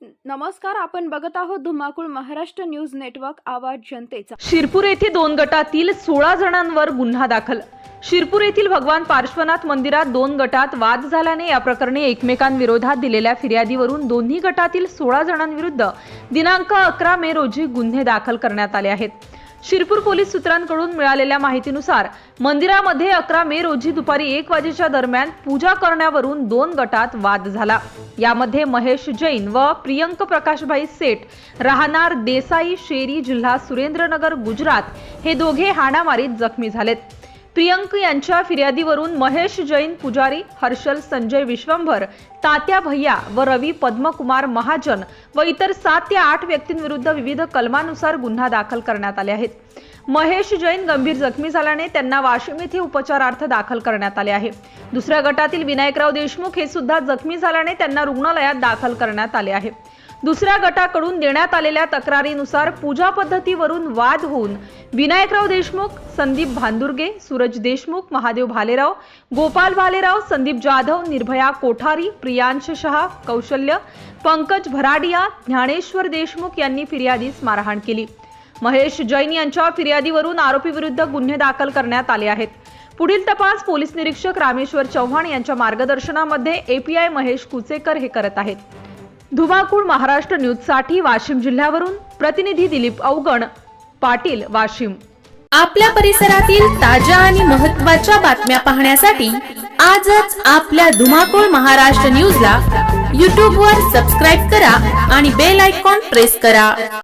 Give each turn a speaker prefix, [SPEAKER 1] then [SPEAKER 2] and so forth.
[SPEAKER 1] नमस्कार आपण बघत आहोत धुमाकूळ महाराष्ट्र न्यूज नेटवर्क आवाज जनतेचा.
[SPEAKER 2] शिरपूर येथे दोन गटातील सोळा जणांवर गुन्हा दाखल. शिरपूर येथील भगवान पार्श्वनाथ मंदिरात दोन गटात वाद झाल्याने या प्रकरणी एकमेकांविरोधात दिलेल्या फिर्यादीवरून दोन्ही गटातील सोळा जणांविरुद्ध दिनांक अकरा मे रोजी गुन्हे दाखल करण्यात आले आहेत. शिरपूर पोलीस सूत्रांकडून मिळालेल्या माहितीनुसार मंदिरामध्ये अकरा मे रोजी दुपारी एक वाजेच्या दरम्यान पूजा करण्यावरून दोन गटात वाद झाला. यामध्ये महेश जैन व प्रियंक प्रकाशभाई सेठ राहणार देसाई शेरी जिल्हा सुरेंद्रनगर गुजरात. हे दोघे हाणामारीत जखमी झालेत. प्रियंक यांच्या फिर्यादीवरून महेश जैन पुजारी हर्षल संजय विश्वंभर तात्या भैया व रवी पद्मकुमार महाजन व इतर सात ते आठ व्यक्तींविरुद्ध विविध कलमानुसार गुन्हा दाखल करण्यात आले आहेत. महेश जैन गंभीर जखमी झाल्याने त्यांना वाशिम येथे उपचारार्थ दाखल करण्यात आले आहे. दुसऱ्या गटातील विनायकराव देशमुख हे सुद्धा जखमी झाल्याने त्यांना रुग्णालयात दाखल करण्यात आले आहे. दुसऱ्या गटाकडून देण्यात आलेल्या तक्रारीनुसार पूजा पद्धतीवरून वाद होऊन विनायकराव देशमुख संदीप भांदुर्गे सूरज देशमुख महादेव भालेराव गोपाल भालेराव संदीप जाधव निर्भया कोठारी प्रियांश शहा कौशल्य पंकज भराडिया ज्ञानेश्वर देशमुख यांनी फिर्यादीस मारहाण केली. महेश जैन यांच्या फिर्यादीवरून आरोपीविरुद्ध गुन्हे दाखल करण्यात आले आहेत. पुढील तपास पोलीस निरीक्षक रामेश्वर चव्हाण यांच्या मार्गदर्शनामध्ये एपीआय महेश कुचेकर हे करत आहेत. धुमाकूळ महाराष्ट्र न्यूजसाठी वाशिम जिल्ह्यावरून प्रतिनिधी दिलीप अवगण पाटील वाशिम.
[SPEAKER 3] आपल्या परिसरातील ताज्या आणि महत्त्वाच्या बातम्या पाहण्यासाठी आजच आपल्या धुमाकूळ महाराष्ट्र न्यूजला यूट्यूबवर सबस्क्राईब करा आणि बेल आयकॉन प्रेस करा.